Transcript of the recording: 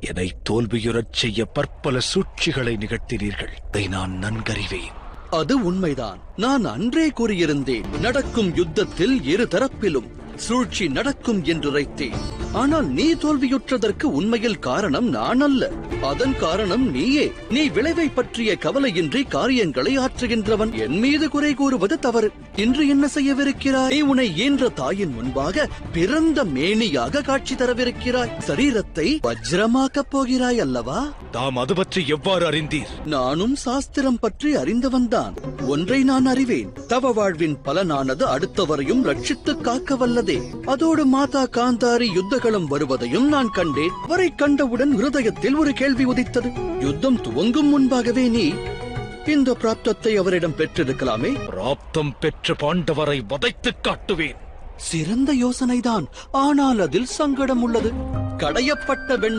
என்னை தோல்வியுறச் செய்ய பற்பல சூழ்ச்சிகளை நிகழ்த்தினீர்கள். இதை நான் நன்கறிவேன். அது உண்மைதான். நான் அன்றே கூறியிருந்தேன் நடக்கும் யுத்தத்தில் இரு தரப்பிலும் சூழ்ச்சி நடக்கும் என்றுரைத்தேன். ஆனால் நீ தோல்வியுற்றதற்கு உண்மையில் காரணம் நான் அல்ல அதன் காரணம் நீயே. நீ விளைவை பற்றிய கவலையின்றி காரியங்களை ஆற்றுகின்றவன். என் மீது குறை கூறுவது தவறு. இன்று என்ன செய்யவிருக்கிறாய்? நீ உன்னை ஈன்ற தாயின் முன்பாக பிறந்த மேனியாக காட்சி தரவிருக்கிறாய். சரீரத்தை வஜ்ரமாக்கப் போகிறாய் அல்லவா? தாம் அது பற்றி எவ்வாறு அறிந்தீர்? நானும் சாஸ்திரம் பற்றி அறிந்தவன்தான் ஒன்றை நான் அறிவேன். தவ வாழ்வின் பலனானது அடுத்தவரையும் ரட்சித்து காக்க வல்லதே அதோடு மாதா காந்தாரி யுத்தகளம் வருவதையும் நான் கண்டேன். அவரை கண்டவுடன் இருதயத்தில் ஒரு கேள்வி உதித்தது. யுத்தம் துவங்கும் முன்பாகவே நீ இந்த பிராப்தத்தை அவரிடம் பெற்றிருக்கலாமே? பிராப்தம் பெற்ற பாண்டவரை வதைத்துக் காட்டுவேன். சிறந்த யோசனைதான். ஆனால் அதில் சங்கடம் உள்ளது. கடையப்பட்ட வெண்